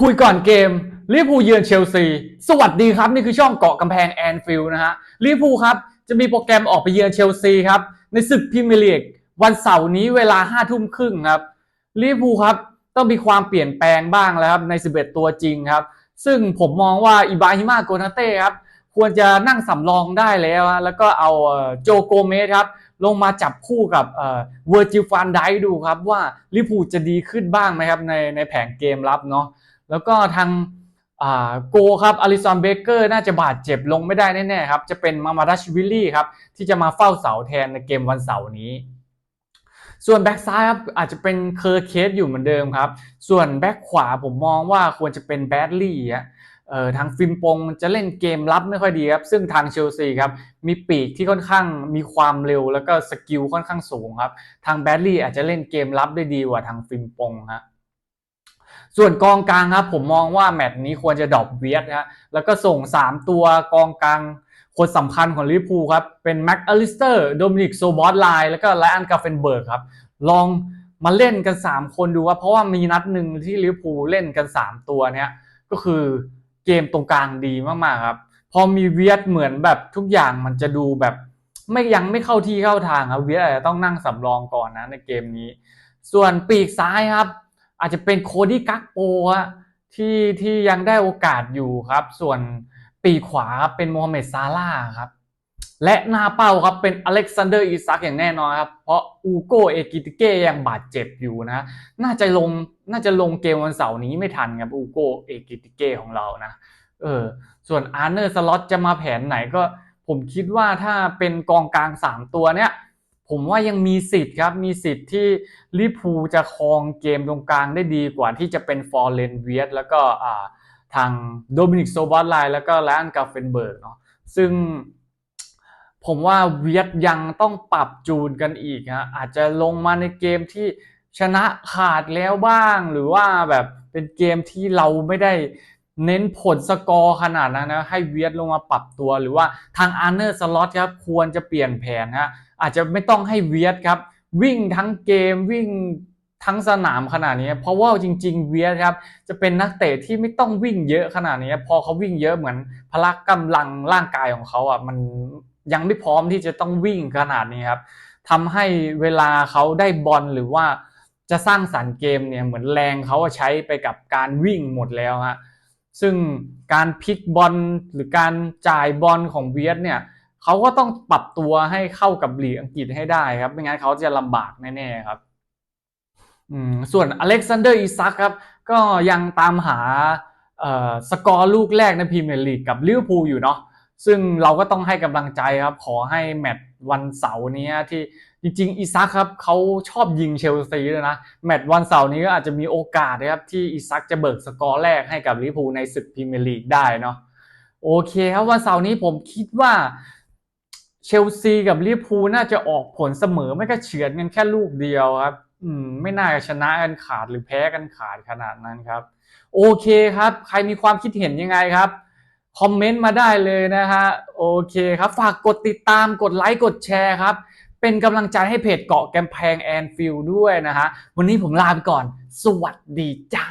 คุยก่อนเกมลิเวอร์พูลเยือนเชลซี สวัสดีครับ นี่คือช่องเกาะกำแพงแอนฟิลด์นะฮะลิเวอร์พูลครับ จะมีโปรแกรมออกไปเยือนเชลซีครับ ในศึกพรีเมียร์ลีกวันเสาร์นี้เวลา5้าทุ่มครึ่งครับลิเวอร์พูลครับ ต้องมีความเปลี่ยนแปลงบ้างแล้วครับ ใน 11 ตัวจริงครับ ซึ่งผมมองว่าอิบราฮิมาโกนาเต้ครับ ควรจะนั่งสำรองได้แล้วแล้วก็เอาโจโกเมสครับลงมาจับคู่กับเวอร์จิลฟานไดดูครับว่าลิเวอร์พูลจะดีขึ้นบ้างไหมครับในในแผงเกมรับเนาะ แล้วก็ทางโกครับอลิซอนเบเกอร์น่าจะบาดเจ็บลงไม่ได้แน่ๆครับ จะเป็นมามาดัชวิลลี่ครับ ที่จะมาเฝ้าเสาแทนในเกมวันเสาร์นี้ ส่วนแบ็กซ้ายครับอาจจะเป็นเคอร์เคสอยู่เหมือนเดิมครับ ส่วนแบ็กขวาผมมองว่าควรจะเป็นแบดลี่อะเอ่อทางฟิมปงจะเล่นเกมรับไม่ค่อยดีครับ ซึ่งทางเชลซีครับ มีปีกที่ค่อนข้างมีความเร็วแล้วก็สกิลค่อนข้างสูงครับ ทางแบดลี่อาจจะเล่นเกมรับได้ดีกว่าทางฟิมปงฮะ ส่วนกองกลางครับผมมองว่าแมตช์นี้ควรจะดรอปเวียดฮะแล้วก็ส่ง 3 ตัวกองกลางคนสำคัญของลิเวอร์พูลครับ เป็นแม็กอลิสเตอร์โดมินิกโซบอสไลน์แล้วก็ไลอันกาเฟนเบิร์กครับ ลองมาเล่นกัน 3 คนดูว่าเพราะว่ามีนัดหนึ่งที่ลิเวอร์พูลเล่นกัน 3 ตัวเนี้ยก็คือเกมตรงกลางดีมากๆครับ พอมีเวียดเหมือนแบบทุกอย่างมันจะดูแบบไม่ยังไม่เข้าที่เข้าทางครับเวียดอาจจะต้องนั่งสำรองก่อนนะในเกมนี้ ส่วนปีกซ้ายครับ อาจจะเป็นโคดี้กักโปฮะที่ที่ยังได้โอกาสอยู่ครับ ส่วนปีขวาครับเป็นโมฮัมเหม็ดซาร่าครับ และหน้าเป้าครับเป็นอเล็กซานเดอร์อิซักอย่างแน่นอนครับ เพราะอูโกเอกิติเก้ยังบาดเจ็บอยู่นะ น่าจะลงน่าจะลงเกมวันเสาร์นี้ไม่ทันครับอูโกเอกิติเก้ของเรานะเออส่วนอาร์เนอร์สล็อตจะมาแผนไหนก็ ผมคิดว่าถ้าเป็นกองกลาง3ตัวเนี้ย ผมว่ายังมีสิทธิ์ครับมีสิทธิ์ที่ลิพูจะครองเกมตรงกลางได้ดีกว่าที่จะเป็นฟอร์เรนเวียสแล้วก็ทางโดมินิกโซบอสไลน์แล้วก็แลนกาเฟนเบิร์กเนาะซึ่งผมว่าเวียดยังต้องปรับจูนกันอีกฮะอาจจะลงมาในเกมที่ชนะขาดแล้วบ้าง หรือว่าแบบเป็นเกมที่เราไม่ได้ เน้นผลสกอร์ขนาดนั้นนะให้เวียดลงมาปรับตัวหรือว่าทางอาร์เนอร์สล็อตครับควรจะเปลี่ยนแผนฮะอาจจะไม่ต้องให้เวียดครับ วิ่งทั้งเกมวิ่งทั้งสนามขนาดนี้ เพราะว่าจริง ๆ เวียดครับจะเป็นนักเตะที่ไม่ต้องวิ่งเยอะขนาดนี้ พอเขาวิ่งเยอะเหมือนพละกำลังร่างกายของเขาอะมันยังไม่พร้อมที่จะต้องวิ่งขนาดนี้ครับทำให้เวลาเขาได้บอลหรือว่าจะสร้างสรรค์เกมเนี่ยเหมือนแรงเขาใช้ไปกับการวิ่งหมดแล้วฮะ ซึ่งการพลิกบอลหรือการจ่ายบอลของเวียดเนี่ยเขาก็ต้องปรับตัวให้เข้ากับลีกอังกฤษให้ได้ครับ ไม่งั้นเขาจะลำบากแน่ๆครับส่วนอเล็กซานเดอร์อิซักครับ ก็ยังตามหาสกอร์ลูกแรกในพรีเมียร์ลีกกับลิเวอร์พูลอยู่เนาะซึ่งเราก็ต้องให้กำลังใจครับ ขอให้แมตช์วันเสาร์นี้ที่ จริงๆ อิซักครับเขาชอบยิงเชลซีเลยนะ แมตช์วันเสาร์นี้ก็อาจจะมีโอกาสนะครับ ที่อิซักจะเบิกสกอร์แรกให้กับลิเวอร์พูลในศึกพรีเมียร์ลีกได้เนาะโอเคครับวันเสาร์นี้ผมคิดว่าเชลซีกับลิเวอร์พูลน่าจะออกผลเสมอไม่ก็เฉือนกันแค่ลูกเดียวครับ อืม ไม่น่าจะชนะกันขาดหรือแพ้กันขาดขนาดนั้นครับ โอเคครับ ใครมีความคิดเห็นยังไงครับคอมเมนต์มาได้เลยนะฮะโอเคครับ ฝากกดติดตามกดไลค์กดแชร์ครับ เป็นกำลังใจให้เพจเกาะแกมแพงแอนฟิลด้วยนะฮะ วันนี้ผมลาไปก่อน สวัสดีจ้า